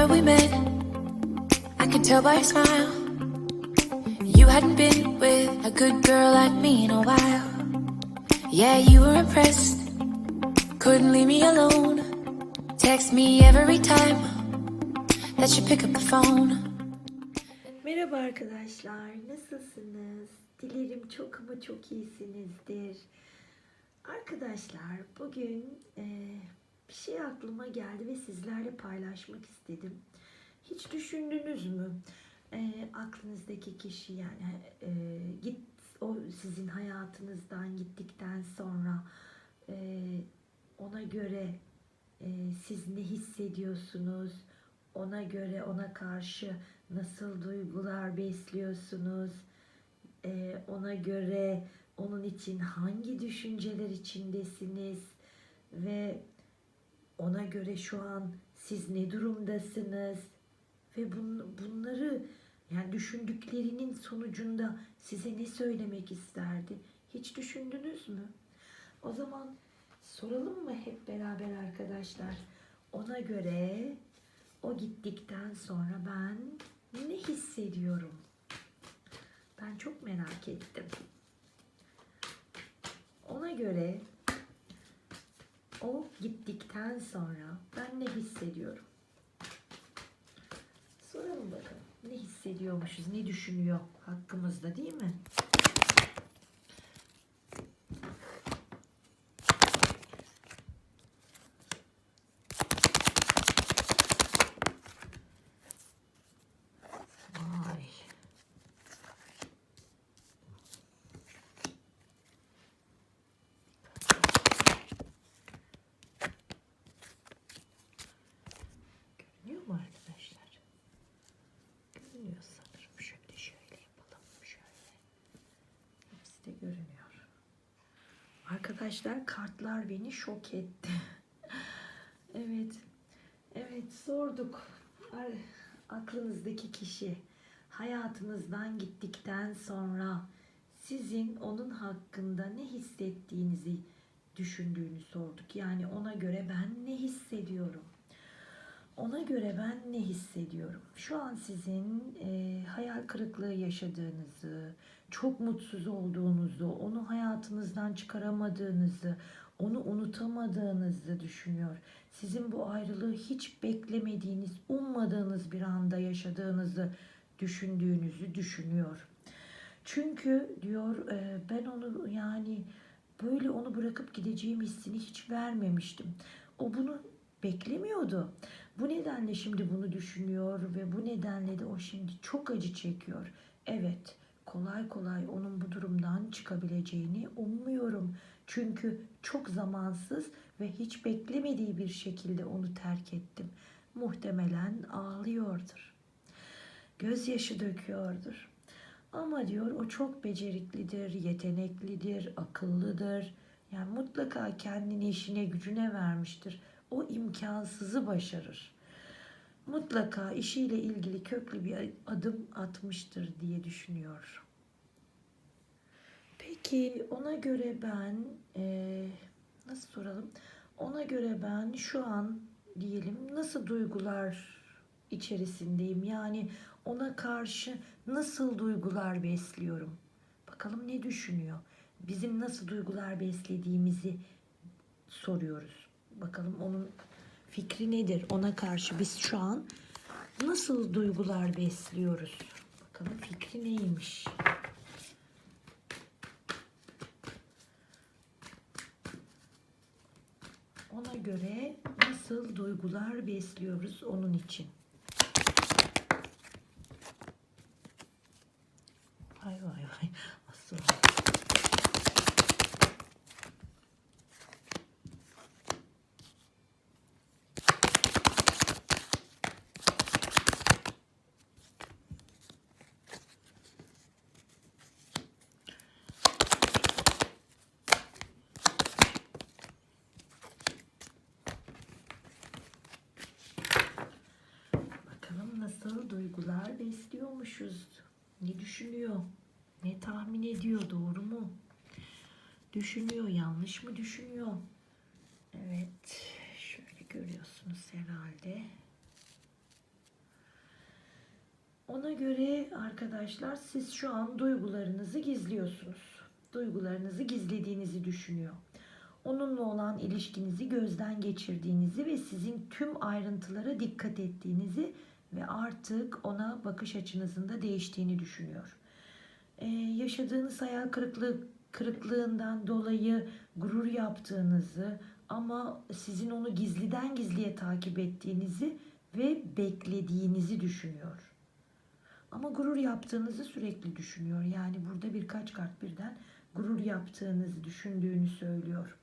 Remember we met? I could tell by your smile. You hadn't been with a good girl like me in a while. Yeah, you were impressed. Couldn't leave me alone. Text me every time that you pick up the phone. Merhaba arkadaşlar, nasılsınız? Dilerim çok ama çok iyisinizdir. Arkadaşlar, bugün e, bir şey aklıma geldi ve sizlerle paylaşmak istedim. Hiç düşündünüz mü? E, aklınızdaki kişi yani e, git o sizin hayatınızdan gittikten sonra e, ona göre e, siz ne hissediyorsunuz? Ona göre ona karşı nasıl duygular besliyorsunuz? E, ona göre onun için hangi düşünceler içindesiniz? Ve ona göre şu an siz ne durumdasınız? Ve bun, bunları yani düşündüklerinin sonucunda size ne söylemek isterdi? Hiç düşündünüz mü? O zaman soralım mı hep beraber arkadaşlar? Ona göre o gittikten sonra ben ne hissediyorum? Ben çok merak ettim. Ona göre o gittikten sonra ben ne hissediyorum? Soralım bakalım. Ne hissediyormuşuz, ne düşünüyor hakkımızda değil mi? Vay. Görünüyor mu arkadaşlar? Görünüyor sanırım. Şöyle şöyle yapalım. Şöyle. Hepsi de görünüyor. Arkadaşlar kartlar beni şok etti. evet. Evet sorduk. Aklınızdaki kişi hayatınızdan gittikten sonra sizin onun hakkında ne hissettiğinizi düşündüğünü sorduk. Yani ona göre ben ne hissediyorum? Ona göre ben ne hissediyorum? Şu an sizin e, hayal kırıklığı yaşadığınızı, çok mutsuz olduğunuzu, onu hayatınızdan çıkaramadığınızı, onu unutamadığınızı düşünüyor. Sizin bu ayrılığı hiç beklemediğiniz, ummadığınız bir anda yaşadığınızı düşündüğünüzü düşünüyor. Çünkü diyor e, ben onu yani böyle onu bırakıp gideceğim hissini hiç vermemiştim. O bunu beklemiyordu. Bu nedenle şimdi bunu düşünüyor ve bu nedenle de o şimdi çok acı çekiyor. Evet, kolay kolay onun bu durumdan çıkabileceğini ummuyorum. Çünkü çok zamansız ve hiç beklemediği bir şekilde onu terk ettim. Muhtemelen ağlıyordur. Gözyaşı döküyordur. Ama diyor o çok beceriklidir, yeteneklidir, akıllıdır. Yani mutlaka kendini işine gücüne vermiştir. O imkansızı başarır. Mutlaka işiyle ilgili köklü bir adım atmıştır diye düşünüyor. Peki ona göre ben eee, nasıl soralım? Ona göre ben şu an diyelim nasıl duygular içerisindeyim? Yani ona karşı nasıl duygular besliyorum? Bakalım ne düşünüyor? Bizim nasıl duygular beslediğimizi soruyoruz. Bakalım onun fikri nedir? Ona karşı biz şu an nasıl duygular besliyoruz? Bakalım fikri neymiş? Ona göre nasıl duygular besliyoruz onun için. Vay vay vay. Asıl. Bakalım nasıl duygular besliyormuşuz. Ne düşünüyor? Ne tahmin ediyor? Doğru mu? Düşünüyor, yanlış mı düşünüyor? Evet, şöyle görüyorsunuz herhalde. Ona göre arkadaşlar siz şu an duygularınızı gizliyorsunuz. Duygularınızı gizlediğinizi düşünüyor. Onunla olan ilişkinizi gözden geçirdiğinizi ve sizin tüm ayrıntılara dikkat ettiğinizi ve artık ona bakış açınızın da değiştiğini düşünüyor. Ee, yaşadığınız hayal kırıklığı kırıklığından dolayı gurur yaptığınızı ama sizin onu gizliden gizliye takip ettiğinizi ve beklediğinizi düşünüyor. Ama gurur yaptığınızı sürekli düşünüyor. Yani burada birkaç kart birden gurur yaptığınızı düşündüğünü söylüyor.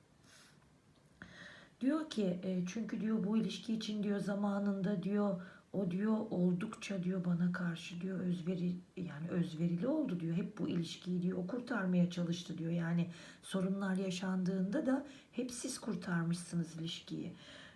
Diyor ki e, çünkü diyor bu ilişki için diyor zamanında diyor o diyor oldukça diyor bana karşı diyor özveri yani özverili oldu diyor. Hep bu ilişkiyi diyor o kurtarmaya çalıştı diyor. Yani sorunlar yaşandığında da hep siz kurtarmışsınız ilişkiyi.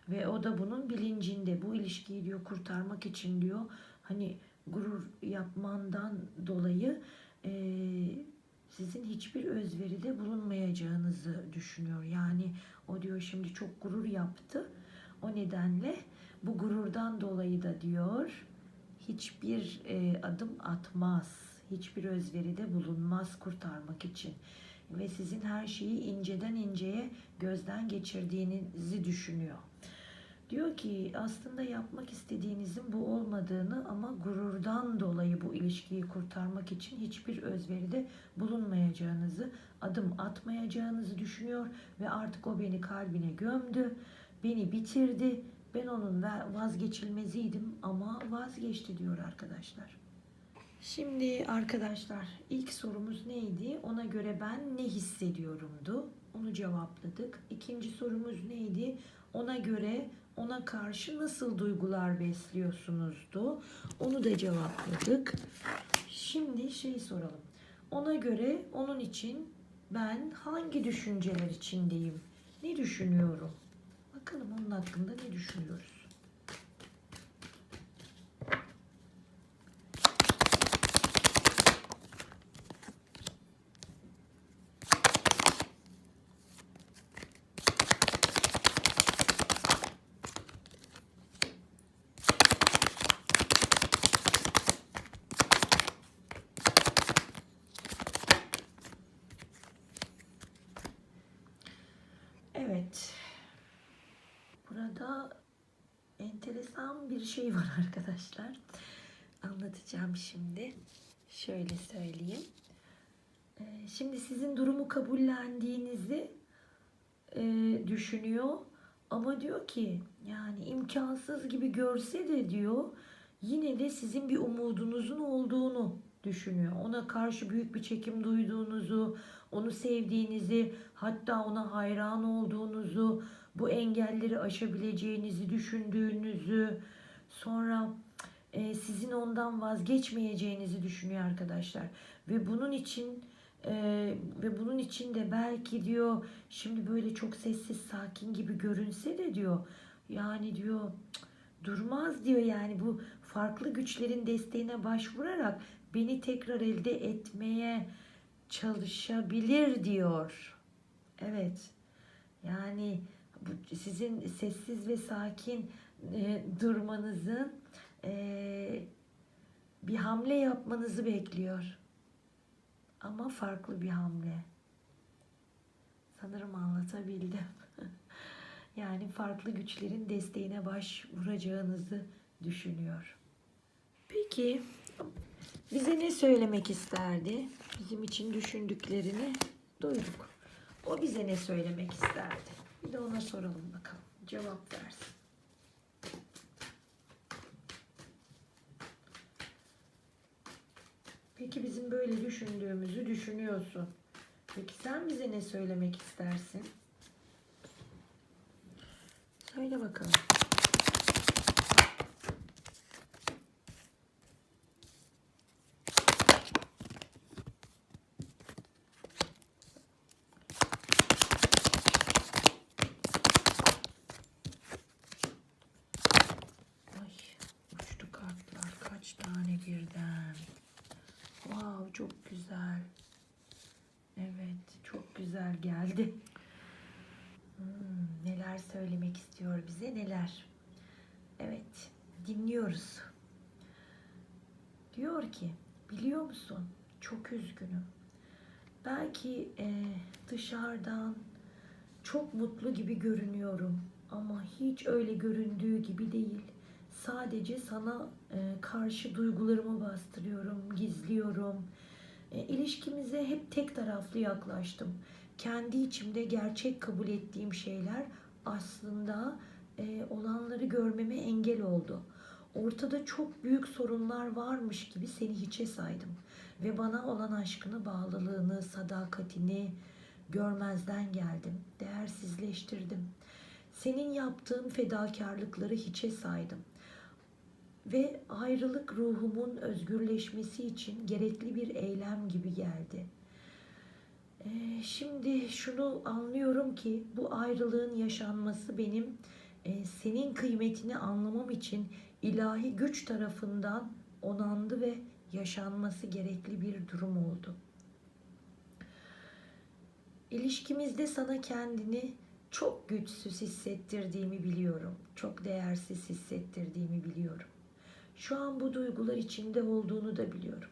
Ve o da bunun bilincinde bu ilişkiyi diyor kurtarmak için diyor hani gurur yapmandan dolayı eee, sizin hiçbir özveride bulunmayacağınızı düşünüyor. Yani o diyor şimdi çok gurur yaptı. O nedenle bu gururdan dolayı da diyor hiçbir e, adım atmaz. Hiçbir özveride bulunmaz kurtarmak için. Ve sizin her şeyi inceden inceye gözden geçirdiğinizi düşünüyor. Diyor ki aslında yapmak istediğinizin bu olmadığını ama gururdan dolayı bu ilişkiyi kurtarmak için hiçbir özveride bulunmayacağınızı, adım atmayacağınızı düşünüyor ve artık o beni kalbine gömdü, beni bitirdi. Ben onun vazgeçilmeziydim ama vazgeçti diyor arkadaşlar. Şimdi arkadaşlar ilk sorumuz neydi? Ona göre ben ne hissediyorumdu? Onu cevapladık. İkinci sorumuz neydi? Ona göre ona karşı nasıl duygular besliyorsunuzdu? Onu da cevapladık. Şimdi şey soralım. Ona göre onun için ben hangi düşünceler içindeyim? Ne düşünüyorum? Bakalım onun hakkında ne düşünüyoruz? Evet. Burada enteresan bir şey var arkadaşlar. Anlatacağım şimdi. Şöyle söyleyeyim. Ee, Şimdi sizin durumu kabullendiğinizi e, düşünüyor. Ama diyor ki yani imkansız gibi görse de diyor yine de sizin bir umudunuzun olduğunu düşünüyor. Ona karşı büyük bir çekim duyduğunuzu, onu sevdiğinizi, hatta ona hayran olduğunuzu, bu engelleri aşabileceğinizi düşündüğünüzü, sonra e, sizin ondan vazgeçmeyeceğinizi düşünüyor arkadaşlar. Ve bunun için e, ve bunun için de belki diyor şimdi böyle çok sessiz sakin gibi görünse de diyor yani diyor "Cık, durmaz diyor yani bu farklı güçlerin desteğine başvurarak beni tekrar elde etmeye çalışabilir diyor. Evet. Yani bu sizin sessiz ve sakin e, durmanızın e, bir hamle yapmanızı bekliyor. Ama farklı bir hamle. Sanırım anlatabildim. yani farklı güçlerin desteğine başvuracağınızı düşünüyor. Peki bize ne söylemek isterdi? Bizim için düşündüklerini duyduk. O bize ne söylemek isterdi? Bir de ona soralım bakalım. Cevap versin. Peki bizim böyle düşündüğümüzü düşünüyorsun. Peki sen bize ne söylemek istersin? Söyle bakalım. Ay uçtu kartlar kaç tane birden. Wow çok güzel. Evet çok güzel geldi. Hmm, neler söylemek istiyor bize neler. Evet dinliyoruz. Diyor ki biliyor musun çok üzgünüm. Belki e, dışarıdan çok mutlu gibi görünüyorum ama hiç öyle göründüğü gibi değil. Sadece sana e, karşı duygularımı bastırıyorum, gizliyorum. E, ilişkimize hep tek taraflı yaklaştım. Kendi içimde gerçek kabul ettiğim şeyler aslında e, olanları görmeme engel oldu. Ortada çok büyük sorunlar varmış gibi seni hiçe saydım. Ve bana olan aşkını, bağlılığını, sadakatini görmezden geldim. Değersizleştirdim. Senin yaptığın fedakarlıkları hiçe saydım. Ve ayrılık ruhumun özgürleşmesi için gerekli bir eylem gibi geldi. Ee, şimdi şunu anlıyorum ki bu ayrılığın yaşanması benim e, senin kıymetini anlamam için ilahi güç tarafından onandı ve yaşanması gerekli bir durum oldu. İlişkimizde sana kendini çok güçsüz hissettirdiğimi biliyorum. Çok değersiz hissettirdiğimi biliyorum. Şu an bu duygular içinde olduğunu da biliyorum.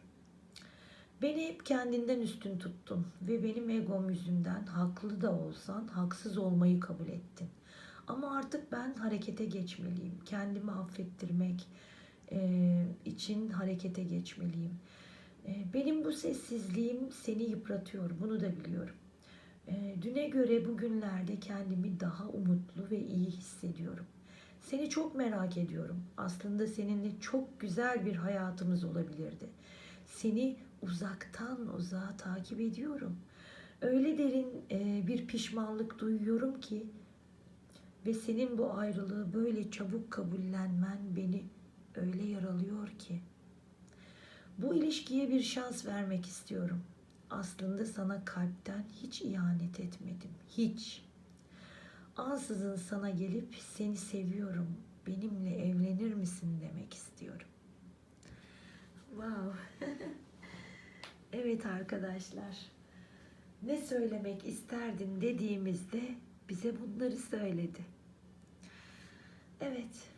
Beni hep kendinden üstün tuttun ve benim egom yüzünden haklı da olsan haksız olmayı kabul ettin. Ama artık ben harekete geçmeliyim. Kendimi affettirmek e, için harekete geçmeliyim. E, benim bu sessizliğim seni yıpratıyor. Bunu da biliyorum. E, düne göre bugünlerde kendimi daha umutlu ve iyi hissediyorum. Seni çok merak ediyorum. Aslında seninle çok güzel bir hayatımız olabilirdi. Seni uzaktan uzağa takip ediyorum. Öyle derin e, bir pişmanlık duyuyorum ki ve senin bu ayrılığı böyle çabuk kabullenmen beni öyle yaralıyor ki. Bu ilişkiye bir şans vermek istiyorum. Aslında sana kalpten hiç ihanet etmedim. Hiç. Ansızın sana gelip seni seviyorum. Benimle evlenir misin demek istiyorum. Wow. evet arkadaşlar. Ne söylemek isterdin dediğimizde bize bunları söyledi. Evet,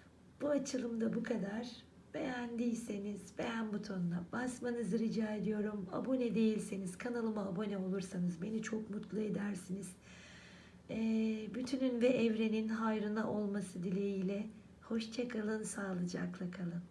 bu açılımda bu kadar. Beğendiyseniz beğen butonuna basmanızı rica ediyorum. Abone değilseniz kanalıma abone olursanız beni çok mutlu edersiniz. Ee, bütünün ve evrenin hayrına olması dileğiyle. Hoşçakalın, sağlıcakla kalın.